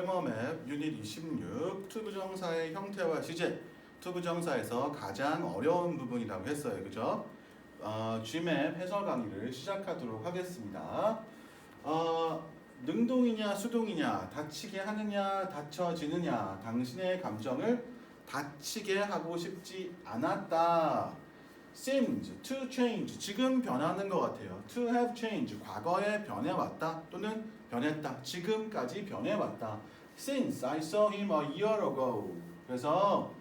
프레머맵 유닛 26 투부정사의 형태와 시제 투부정사에서 가장 어려운 부분이라고 했어요. 그죠? 어, GMAP 해설 강의를 시작하도록 하겠습니다. 어, 능동이냐 수동이냐 다치게 하느냐 다쳐지느냐 당신의 감정을 다치게 하고 싶지 않았다. Seems to change 지금 변하는 것 같아요. to have changed 과거에 변해왔다 또는 변했다 지금까지 변해왔다. since I saw him a year ago 그래서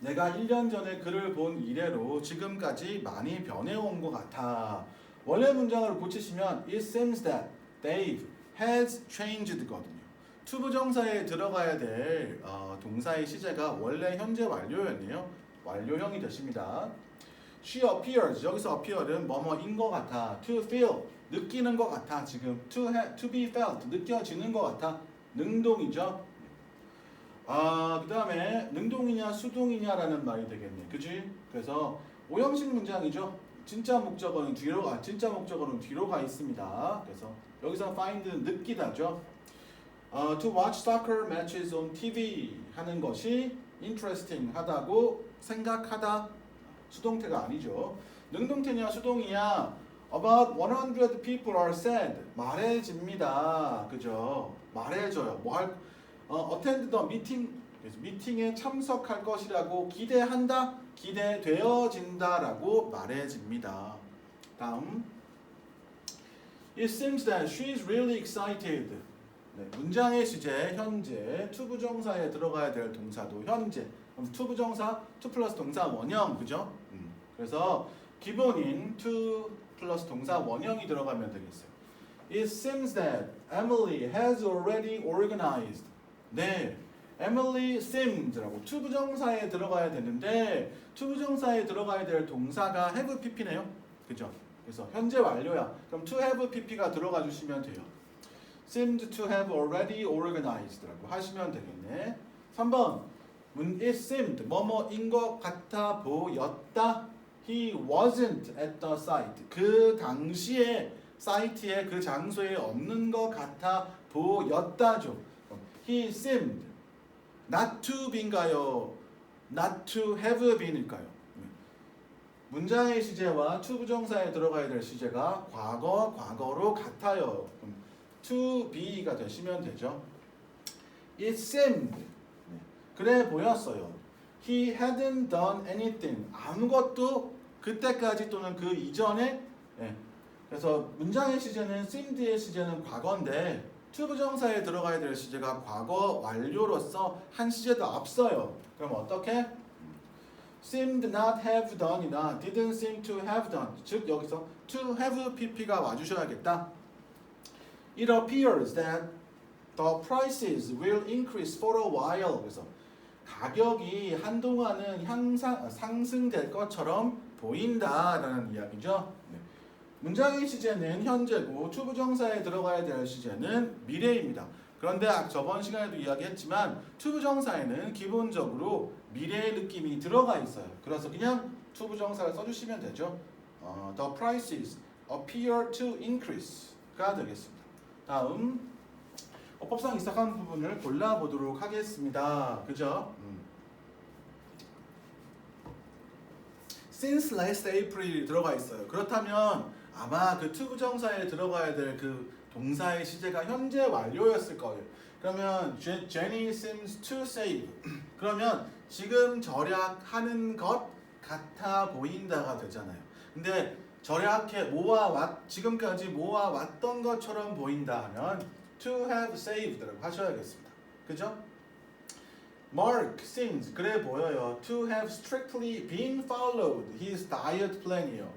내가 1년 전에 그를 본 이래로 지금까지 많이 변해온 것 같아. 원래 문장을 고치시면 it seems that Dave has changed거든요. 투부정사에 들어가야 될 어, 동사의 시제가 원래 현재 완료였네요. 완료형이 되십니다. She appears 여기서 appear은 뭐뭐인 것 같아. To feel 느끼는 것 같아. 지금 to ha, to be felt 느껴지는 것 같아. 능동이죠. 아 그다음에 능동이냐 수동이냐라는 말이 되겠네. 그지? 그래서 오형식 문장이죠. 진짜 목적어는 뒤로 가 진짜 목적어는 뒤로 가 있습니다. 그래서 여기서 find는 느끼다죠. 어, to watch soccer matches on TV 하는 것이 interesting 하다고 생각하다 수동태가 아니죠. 능동태냐 수동이냐 about 100 people are said 말해집니다. 그죠? 말해줘요. 뭐할 어, attend the meeting 미팅에 참석할 것이라고 기대한다, 기대되어진다라고 말해집니다. 다음 It seems that she's really excited. 네, 문장의 시제 현재 투부정사에 들어가야 될 동사도 현재 그럼 투부정사 투 플러스 동사 원형 그죠? 음, 그래서 기본인 투 플러스 동사 원형이 들어가면 되겠어요. It seems that Emily has already organized. 네, Emily seems라고 투부정사에 들어가야 되는데 투부정사에 들어가야 될 동사가 have pp네요. 그죠? 그래서 현재 완료야. 그럼 to have pp가 들어가 주시면 돼요. seemed to have already organized라고 하시면 되겠네. 3번 문 it seemed 뭐뭐인 것 같아 보였다. He wasn't at the site. 그 당시에 사이트에 그 장소에 없는 것 같아 보였다죠. He seemed not to be인가요? not to have been일까요? 문장의 시제와 to 부정사에 들어가야 될 시제가 과거, 과거로 같아요. to be가 되시면 되죠. It seemed 네, 그래 보였어요. He hadn't done anything 아무것도 그때까지 또는 그 이전에 네, 그래서 문장의 시제는 seemed의 시제는 과거인데 to 부정사에 들어가야 될 시제가 과거 완료로서 한 시제도 앞서요. 그럼 어떻게? seemed not have done이나 didn't seem to have done 즉 여기서 to have pp가 와주셔야겠다. It appears that the prices will increase for a while. 그래서 가격이 한동안은 향상 상승될 것처럼 보인다라는 이야기죠. 네. 문장의 시제는 현재고 투부 정사에 들어가야 될 시제는 미래입니다. 그런데 아- 저번 시간에도 이야기했지만 투부 정사에는 기본적으로 미래의 느낌이 들어가 있어요. 그래서 그냥 투부 정사를 써주시면 되죠. 어, the prices appear to increase가 되겠습니다. 다음 어법상 이상한 부분을 골라보도록 하겠습니다. 그죠? 음. Since last April이 들어가 있어요. 그렇다면 아마 그 투부정사에 들어가야 될 그 동사의 시제가 현재 완료였을 거예요. 그러면 Je- Jenny seems to save. 그러면 지금 절약하는 것 같아 보인다가 되잖아요. 근데 절약해 모아왔 지금까지 모아왔던 것처럼 보인다 하면 to have saved라고 하셔야겠습니다. 그죠? Mark seems 그래 보여요. To have strictly been followed his diet plan이요.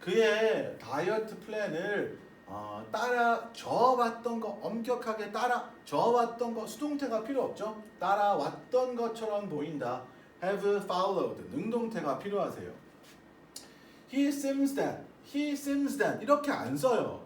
그의 다이어트 플랜을 어, 따라 저어봤던 거 엄격하게 따라 저어봤던 거 수동태가 필요 없죠. 따라왔던 것처럼 보인다. Have followed 능동태가 필요하세요. He seems that, he seems that 이렇게 안 써요.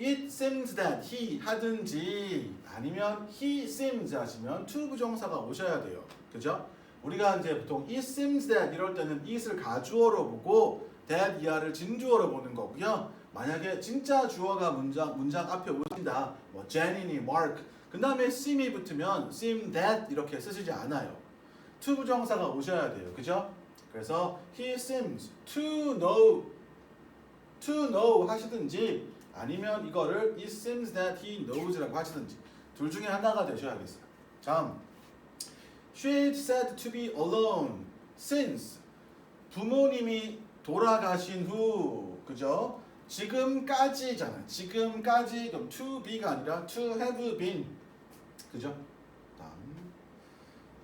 It seems that he 하든지 아니면 he seems 하시면 to 부정사가 오셔야 돼요. 그죠? 우리가 이제 보통 it seems that 이럴 때는 it을 가주어로 보고 that 이하를 진주어로 보는 거고요. 만약에 진짜 주어가 문장 문장 앞에 오신다. 뭐 Jenny니 Mark 그 다음에 seem이 붙으면 seem that 이렇게 쓰시지 않아요. to 부정사가 오셔야 돼요. 그죠? 그래서 he seems to know to know 하시든지 아니면 이거를 it seems that he knows라고 하시든지 둘 중에 하나가 되셔야겠어요. 다음 she is said to be alone since 부모님이 돌아가신 후 그죠? 지금까지잖아. 지금까지 그럼 to be가 아니라 to have been 그죠? 다음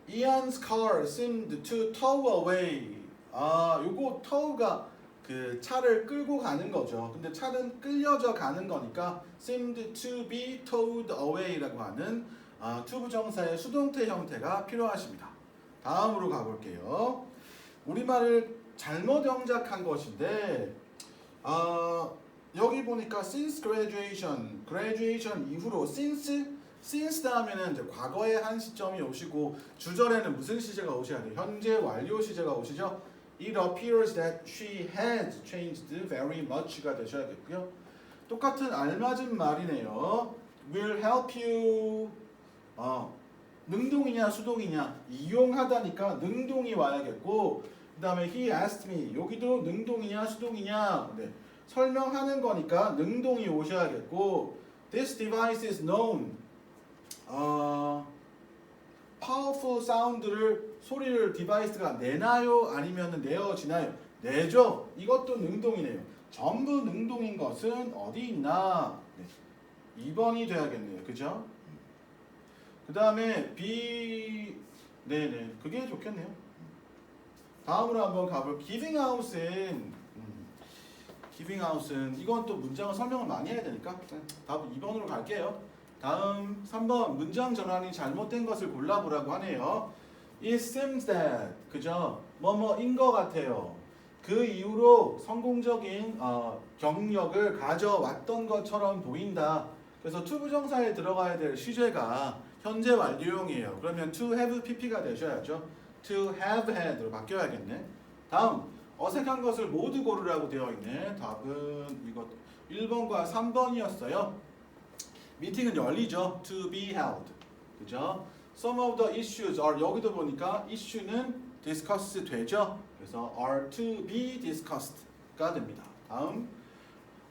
Ian's car seemed to tow away. 아, 요거 tow가 그 차를 끌고 가는 거죠. 근데 차는 끌려져 가는 거니까 seemed to be towed away라고 하는 아, to 부정사의 수동태 형태가 필요하십니다. 다음으로 가볼게요. 우리말을 잘못 영작한 것인데 아, 여기 보니까 since graduation, graduation 이후로 since since 다음에는 이제 과거의 한 시점이 오시고 주절에는 무슨 시제가 오셔야 돼요? 현재 완료 시제가 오시죠? It appears that she has changed very much가 되셔야겠고요. 똑같은 알맞은 말이네요. Will help you. 어, 능동이냐 수동이냐 이용하다니까 능동이 와야겠고 그 다음에 he asked me 여기도 능동이냐 수동이냐 네, 설명하는 거니까 능동이 오셔야겠고 this device is known 어, powerful sound를 소리를 디바이스가 내나요? 아니면 내어지나요? 내죠. 이것도 능동이네요. 전부 능동인 것은 어디 있나? 네, 2번이 돼야겠네요. 그죠? 그 다음에 B 네네. 그게 좋겠네요. 다음으로 한번 가볼 giving out은 음, 이건 또 문장을 설명을 많이 해야 되니까 네, 답 2번으로 갈게요 다음 3번 문장 전환이 잘못된 것을 골라보라고 하네요. It seems that 그죠? 뭐뭐인 것 같아요. 그 이후로 성공적인 어, 경력을 가져왔던 것처럼 보인다. 그래서 to 부정사에 들어가야 될 시제가 현재 완료형이에요. 그러면 to have pp가 되셔야죠. to have had로 바뀌어야겠네. 다음 어색한 것을 모두 고르라고 되어 있네. 답은 이것 1번과 3번이었어요 미팅은 열리죠. To be held. 그죠? Some of the issues are 여기도 보니까 issue는 discuss 되죠. 그래서 are to be discussed가 됩니다. 다음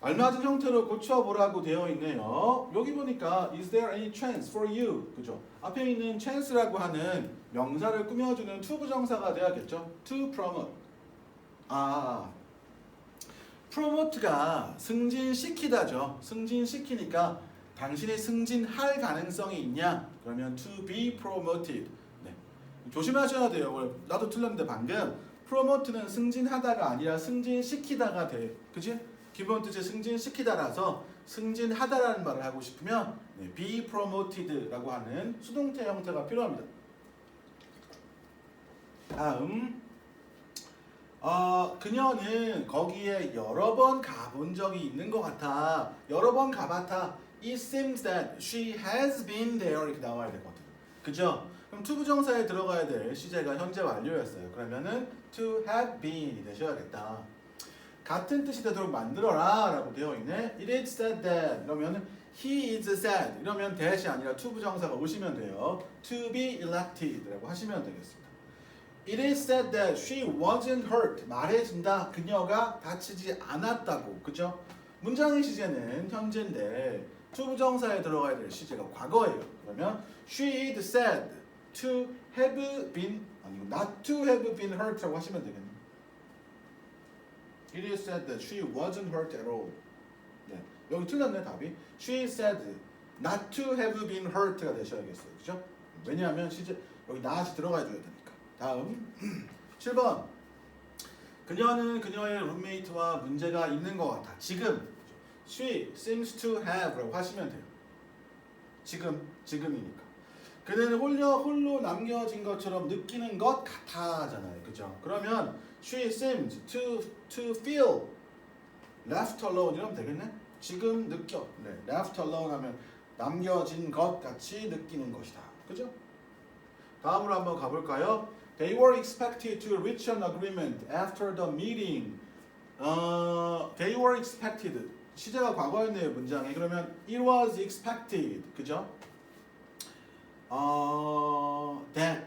알맞은 형태로 고쳐보라고 되어 있네요. 여기 보니까 is there any chance for you? 그죠? 앞에 있는 chance라고 하는 명사를 꾸며주는 to 부정사가 돼야겠죠. To promote. 아, promote가 승진시키다죠. 승진시키니까 당신이 승진할 가능성이 있냐? 그러면 to be promoted. 네. 조심하셔야 돼요. 나도 틀렸는데 방금 promote는 승진하다가 아니라 승진시키다가 돼. 그지? 기본 뜻이 승진시키다라서 승진하다라는 말을 하고 싶으면 네, be promoted라고 하는 수동태 형태가 필요합니다. 다음 어, 그녀는 거기에 여러 번 가본 적이 있는 것 같아. 여러 번 가봤다. It seems that she has been there 이렇게 나와야 될 것 같아요. 그죠? 그럼 to 부정사에 들어가야 될 시제가 현재 완료였어요. 그러면은 to have been이 되셔야겠다. 같은 뜻이 되도록 만들어라 라고 되어 있네. It is said that 이러면 he is said 이러면 that이 아니라 to 부정사가 오시면 돼요. To be elected 라고 하시면 되겠습니다. It is said that she wasn't hurt. 말해준다. 그녀가 다치지 않았다고. 그죠? 문장의 시제는 현재인데 to 부정사에 들어가야 될 시제가 과거예요. 그러면 she is said to have been 아니고 not to have been hurt라고 하시면 되겠네요. It is said that she wasn't hurt at all. 네, 여기 틀렸네 답이. She said not to have been hurt가 되셔야겠어요. 그죠? 왜냐하면 시제 여기 not이 들어가야 줘야 되니까. 다음 7번 그녀는 그녀의 룸메이트와 문제가 있는 것 같아. 지금 she seems to have라고 하시면 돼요. 지금 지금이니까. 그는 홀려 홀로 남겨진 것처럼 느끼는 것 같아잖아요. 그죠? 그러면 she seems to to feel left alone 이러면 되겠네? 지금 느껴. 네. left alone 하면 남겨진 것 같이 느끼는 것이다. 그죠? 다음으로 한번 가볼까요? They were expected to reach an agreement after the meeting. 어, they were expected. 시제가 과거였네요 문장에. 그러면 it was expected. 그죠? 어, that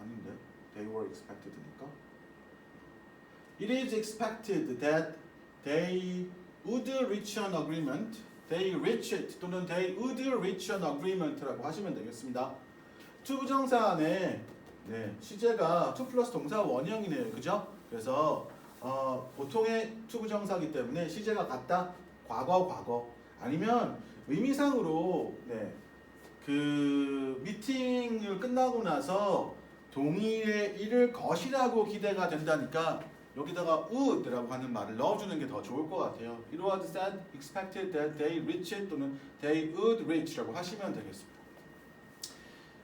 아닌데 they were expected니까 it is expected that they would reach an agreement they reach it 또는 they would reach an agreement라고 하시면 되겠습니다 투부정사 안에 네, 시제가 투 플러스 동사 원형이네요 그죠? 그래서 어, 보통의 투부정사기 때문에 시제가 같다 과거 과거 아니면 의미상으로 네, 그 미팅을 끝나고 나서 동의의 일을 것이라고 기대가 된다니까 여기다가 would라고 하는 말을 넣어주는 게 더 좋을 것 같아요. It was said, expected that they reach it 또는 they would reach라고 하시면 되겠습니다.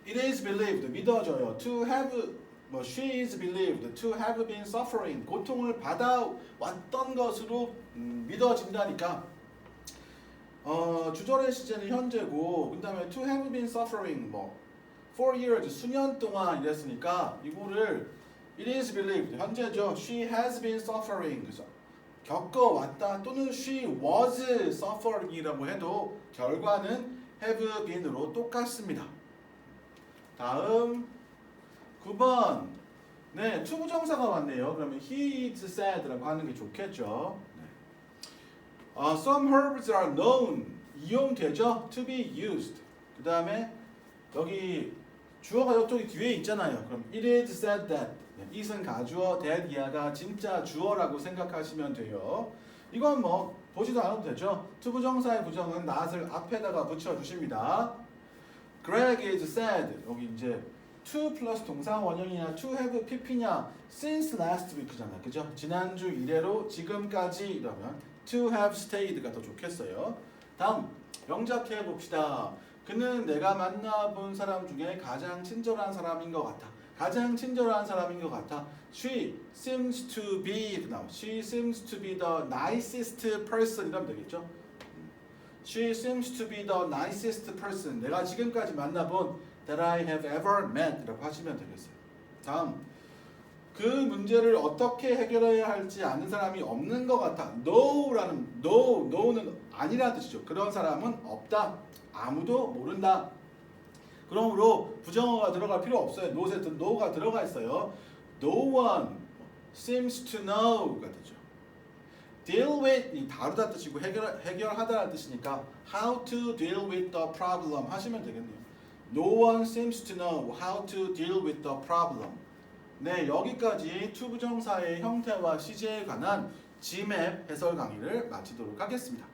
It is believed 믿어져요. To have 뭐 she is believed to have been suffering 고통을 받아 왔던 것으로 음, 믿어진다니까. 어 주절의 시제는 현재고 그다음에 to have been suffering 뭐 for years 수년 동안 이랬으니까 이거를 it is believed 현재죠. She has been suffering 그래서 겪어왔다 또는 she was suffering이라고 해도 결과는 have been으로 똑같습니다. 다음 9번 네 투부정사가 왔네요. 그러면 he is sad라고 하는 게 좋겠죠. 네. 어, some herbs are known 이용되죠. to be used. 그 다음에 여기 주어가 이쪽이 뒤에 있잖아요. 그럼 it is said that 네, it은 가주어, that 이하가 진짜 주어라고 생각하시면 돼요. 이건 뭐 보지도 않아도 되죠. 투부정사의 부정은 not을 앞에다가 붙여주십니다. Greg is sad. 여기 이제 to 플러스 동사 원형이냐 to have pp냐 since last week잖아. 그죠? 지난주 이래로 지금까지 이러면 to have stayed가 더 좋겠어요. 다음 영작해 봅시다. 그는 내가 만나본 사람 중에 가장 친절한 사람인 것 같아. 가장 친절한 사람인 것 같아. She seems to be 그다음 She seems to be the nicest person 이러면 되겠죠? She seems to be the nicest person. 내가 지금까지 만나본 that I have ever met라고 하시면 되겠어요. 다음 그 문제를 어떻게 해결해야 할지 아는 사람이 없는 것 같아. No라는 no, no는 아니라는 뜻이죠. 그런 사람은 없다. 아무도 모른다. 그러므로 부정어가 들어갈 필요 없어요. not에 no가 들어가 있어요. No one seems to know가 되죠. deal with 이 다루다 뜻이고 해결 해결하다라는 뜻이니까 how to deal with the problem 하시면 되겠네요. No one seems to know how to deal with the problem. 네, 여기까지 투부정사의 형태와 시제에 관한 GMAP 해설 강의를 마치도록 하겠습니다.